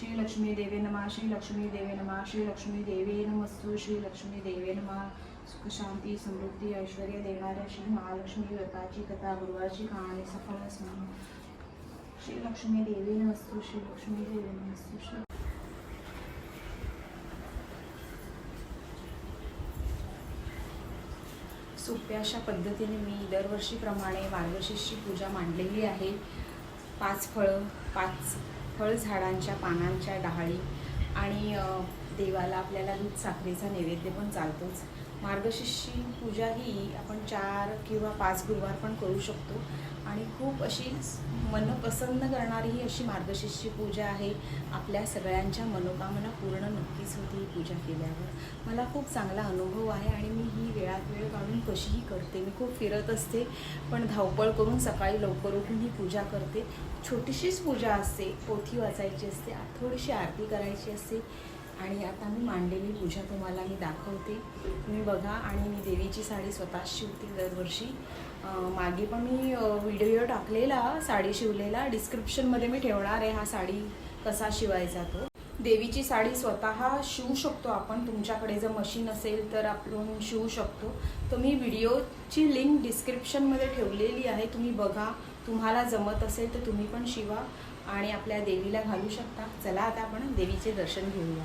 श्री लक्ष्मी देवे नमः श्री लक्ष्मी देवे नमः श्री लक्ष्मी देवे नमस्तु श्री लक्ष्मी देवे नमः। सुख शांती समृद्धी ऐश्वर्य देणाऱ्या श्री महालक्ष्मी व्रताची कथा गुरुवाची कहाणी सफल असणे श्री लक्ष्मी देवी नमस्तु श्री लक्ष्मी देवी नमस्तु श्री सोप्या अशा पद्धतीने मी दरवर्षीप्रमाणे मार्गशीर्षी पूजा मांडलेली आहे. पाच फळं पाच फळ झाडांच्या पानांच्या डहाळी आणि देवाला आपल्याला दूध साखरेचा नैवेद्य पण चालतोच. मार्गशीर्षी पूजा ही आपण चार किंवा पाच गुरुवार पण करू शकतो. आणि खूप अशी मनपसंत करणारी ही अशी मार्गशीर्षी पूजा आहे. आपल्या सगळ्यांच्या मनोकामना पूर्ण नक्कीच होती ही पूजा केल्यावर. मला खूप चांगला अनुभव आहे आणि मी वेळ काढून कशीही करते. मी खूप फिरत असते पण धावपळ करून सकाळी लवकर उठून ही पूजा करते. छोटीशीच पूजा असते पोथी वाचायची असते थोडीशी आरती करायची असते. आणि आता मी मांडलेली पूजा तुम्हाला मी दाखवते. तुम्ही बघा आणि मी देवीची साडी स्वतःच शिवते दरवर्षी. मागे पण मी व्हिडिओ टाकलेला साडी शिवलेला. डिस्क्रिप्शनमध्ये मी ठेवणार आहे हा साडी कसा शिवायचा तो. देवीची साडी स्वतः शिवू शकतो आपण. तुमच्याकडे जर मशीन असेल तर आपण शिवू शकतो. तर मी व्हिडिओची लिंक डिस्क्रिप्शनमध्ये ठेवलेली आहे. तुम्ही बघा. तुम्हाला जमत असेल तर तुम्ही पण शिवा आणि आपल्या देवीला घालू शकता. चला आता आपण देवीचे दर्शन घेऊया.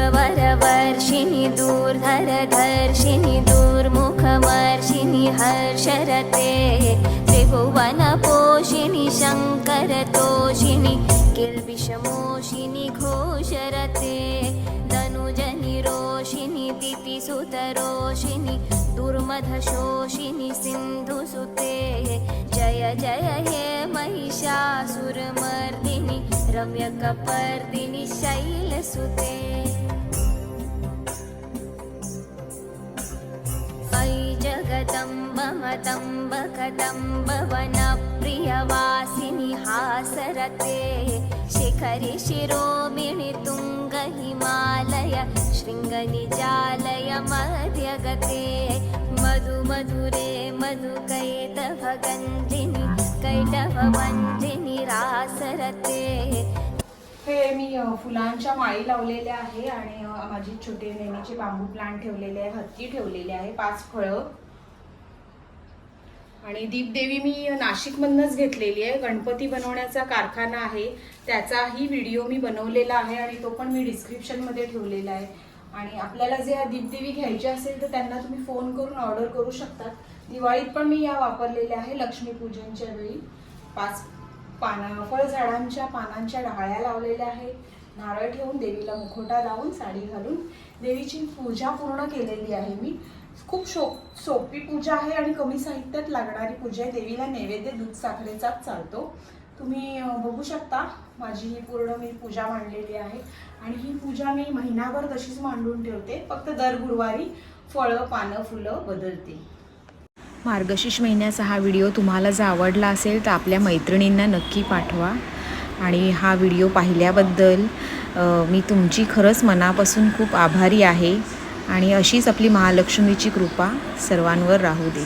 सुरवरवर्षिणि दूर्धरधर्षिणि दूर्मुखमर्षिणि हर्षरते त्रिभुवनपोषिणि शङ्करतोषिणि किल्बिषमोषिनि घोषरते दनुजनिरोषिणि दितिसुतरोषिणि दुर्मधशोषिनि सिन्धुसुते जय जय हे महिषासुरमर्दिनि ैलसुते वै जगदम् मम हासरते। शिखरि शिरोमिणि तुङ्गहिमालय शृङ्गनिजालय मध्यगते। मधुमधुरे मधुकैतभगन्धिनि रासरते हे मी फुलांच्या माळी लावलेल्या आहे आणि माझी छोटे नेहमीचे बांबू प्लांट ठेवलेले आहे हत्ती ठेवलेले आहे पाच फळं. आणि दीपदेवी मी नाशिकमधनंच घेतलेली आहे. गणपती बनवण्याचा कारखाना आहे. त्याचाही व्हिडिओ मी बनवलेला आहे आणि तो पण मी डिस्क्रिप्शनमध्ये ठेवलेला आहे. आणि आपल्याला जे दीपदेवी घ्यायची असेल तर त्यांना तुम्ही फोन करून ऑर्डर करू शकतात. दिवाळीत पण मी या वापरलेल्या आहे लक्ष्मीपूजनच्या वेळी. पाच पाना फळझाडांच्या पानांच्या डाळ्या लावलेल्या आहेत. नारळ ठेवून देवीला मुखोटा लावून साडी घालून देवीची पूजा पूर्ण केलेली आहे मी. खूप शो सोपी पूजा आहे आणि कमी साहित्यात लागणारी पूजा आहे. देवीला नैवेद्य दूध साखरेचाच चालतो. तुम्ही बघू शकता माझी ही पूर्ण मी पूजा मांडलेली आहे. आणि ही पूजा मी महिनाभर तशीच मांडून ठेवते. फक्त दर गुरुवारी फळं पानं फुलं बदलते. मार्गशीर्ष महिन्याचा हा व्हिडिओ तुम्हाला जर आवडला असेल तर आपल्या मैत्रिणींना नक्की पाठवा. आणि हा व्हिडिओ पाहिल्याबद्दल मी तुमची खरंच मनापासून खूप आभारी आहे. आणि अशीच आपली महालक्ष्मीची कृपा सर्वांवर राहू दे.